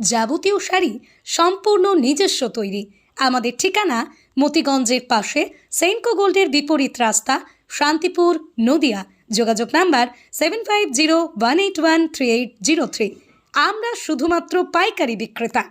যাবতীয় শাড়ি সম্পূর্ণ নিজস্ব তৈরি। আমাদের ঠিকানা মতিগঞ্জের পাশে সেনকো গোল্ডের বিপরীত রাস্তা, শান্তিপুর, নদিয়া। যোগাযোগ number seven five zero one eight one three eight zero three আমরা শুধুমাত্র পাইকারি বিক্রেতা।